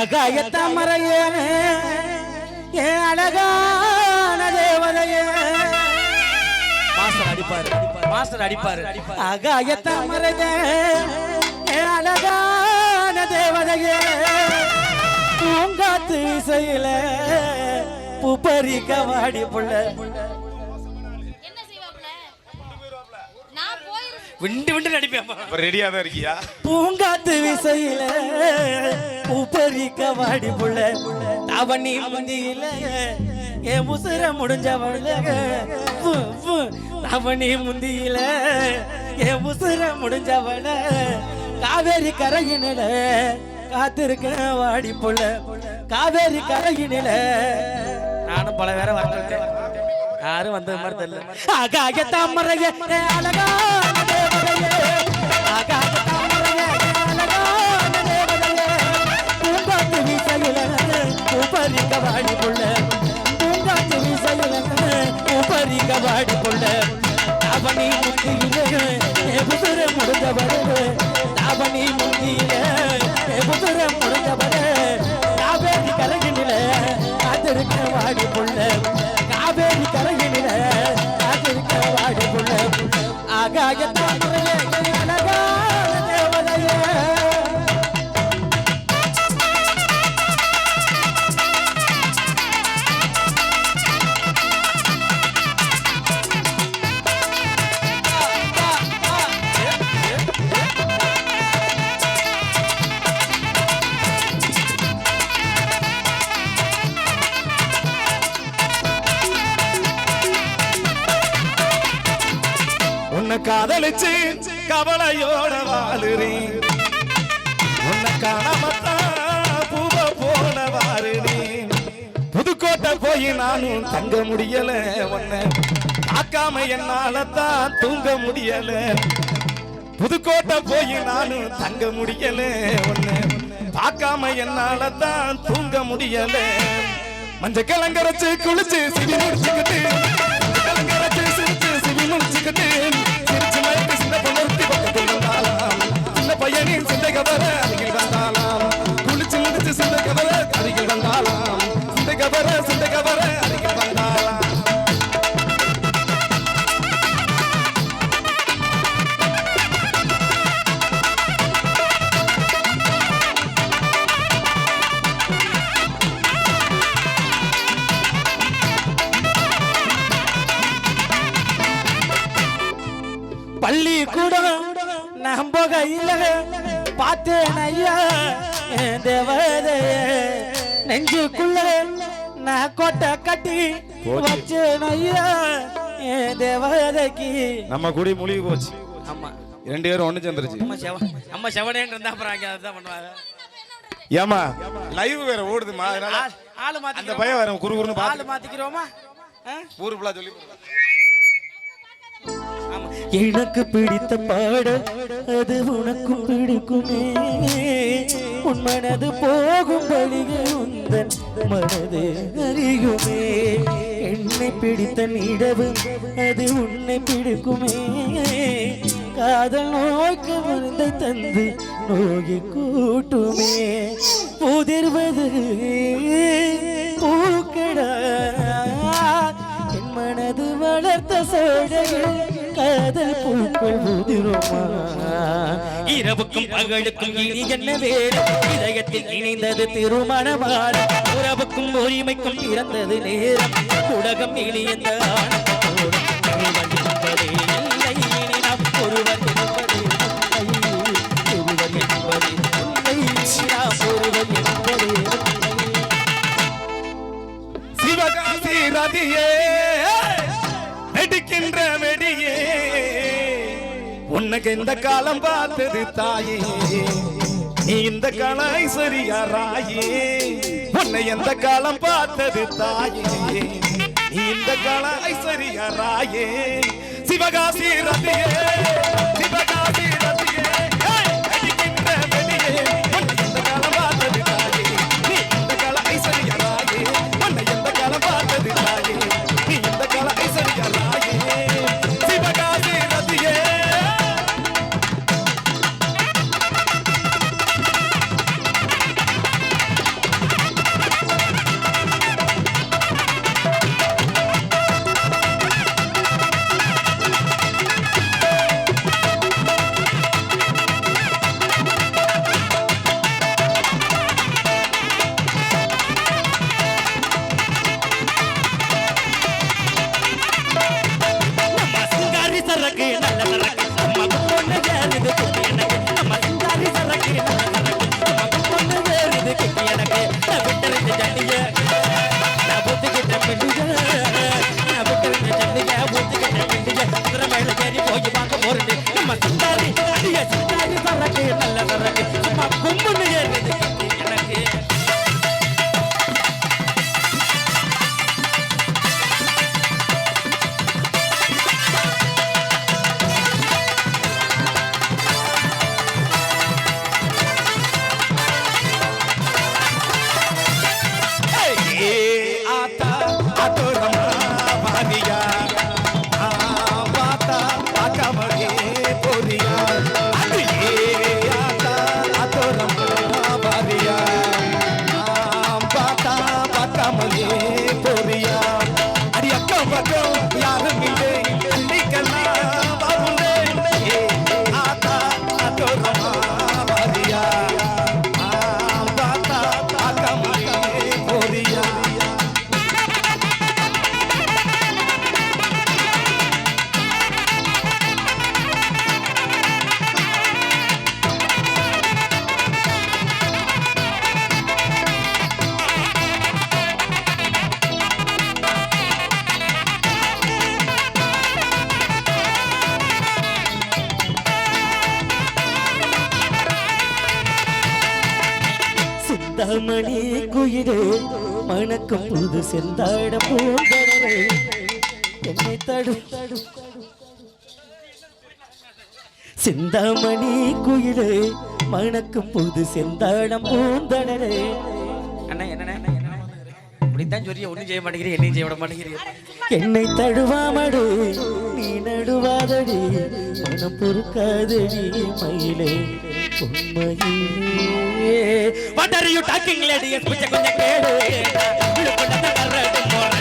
ஆகாயத்தாமரையே ஏன் அழகான தேவதையே. மாஸ்டர் அடிப்பாரு மாஸ்டர் அடிப்பாரு. ஆகாயத்தாமரையே ஏன் அழகான தேவதையே. பூங்காத்து இசையில புப்பரிக்க வாடி புள்ள. விண்டு விண்டு நடிப்பேன் ரெடியா தான் இருக்கியா? பூங்காத்து விசையில பூப்பறிக்க வாடி புள்ள அவனி முந்தியில என் முசுர முடிஞ்சவள அவனி முந்தியில என் முசுர முடிஞ்சவள. காவேரி கரையினில காத்திருக்க வாடி புள்ள காவேரி கரையினில. நானும் பல வேற வந்துட்டேன் யாரும் வந்தது மாதிரி தெரியல. ஆகாய தாமரைய தேவதையே ஆகாய தாமரைய தேவதையே பூங்காத்து வீசையில உபரிக்க வாடி பூங்காத்து வீசையில உபரிக்க வாடி புள்ள அவனி உன்னை காதலிச்சு கவலையோட வாழுறி. உன்னை காணாமத்தான் பூவ போல வாருறேன் புதுக்கோட்டை போய் நானும் தங்க முடியல உன்னை. பார்க்காம என்னால தான் தூங்க முடியல. புதுக்கோட்டை போய் நானும் தங்க முடியல உன்னை. பார்க்காம என்னால தான் தூங்க முடியல. மஞ்சள் கலங்கரைச்சு குளிச்சு சிவி பள்ளி கூட நான் போகையில் பார்த்தேன் ஐயா. தேவதையே நெஞ்சுக்குள்ள நான் கோட்டை கட்டி வச்சேன் ஐயா. தேவதைக்கு. நம்ம குடி மூழ்கி போச்சு. ஆமா. ரெண்டு பேரும் ஒண்ணு சேர்ந்துருச்சு. அம்மா செவ அம்மா செவனேன்னு இருந்தா அப்புறம் அங்க அதுதான் பண்ணுவாங்க. ஏமா லைவ் வேற ஓடுதுமா அதனால ஆள்- ஆளு அந்த மாத்தி பையன் வேற குறு குறுன்னு ஆளு மாத்திக்கிறோமா? ஊரு ஃபுல்லா சொல்லி எனக்கு பிடித்த பாடல் அது உனக்கு பிடிக்குமே. உன் மனது போகும் வழியே உந்தன் மனது அறியுமே. என்னை பிடித்த நிடவு அது உன்னை பிடிக்குமே. காதல் நோய்க்கு மருந்தை தந்து நோயை கூட்டுமே. உதிர்வது பூக்கடா. என் மனது வளர்த்த சோழையில் காதல் பூக்கள் உதிருமா இரவுக்கும் பகலுக்கும் இனி என்ன வேறு இதயத்தில் இணைந்தது திருமணமான உறவுக்கும் உரிமைக்கும் பிறந்தது நேரம். உலகம் இனி எந்த ஆனந்தத்தோடு ஒருவன் என்பதே உனக்கு இந்த காலம் பார்த்தது தாயே. நீ இந்த காலம் ஐஸ்வர்யா ராயே உன்னை எந்த காலம் பார்த்தது தாயே. நீ இந்த காலம் ஐஸ்வர்யா ராயே சிவகாசி ரதியே அடிய சித்தாரி சரக்கு நல்ல சரக்கு சிந்தாமணி குயிலே மணக்கும் புது செந்தாட பூங்கடலே என்னை தடு. சிந்தாமணி குயிலே மணக்கும் புது செந்தாடம் பூந்தடலே அண்ணா என்னண்ணே? இப்படித்தான் சொல்லி ஒண்ணும் செய்ய மாட்டேங்கிறீ என்னையும் செய்ய விட மாட்டேங்கிறீ. என்னை தடுவாமடு நீ நடுவாதடி. மனம் பொறுக்காதடி மயிலே. உண்மையிலே what are you talking lady கொஞ்சம் கொஞ்சம் கேளு. உள்ளுக்குள்ள கரடு முறை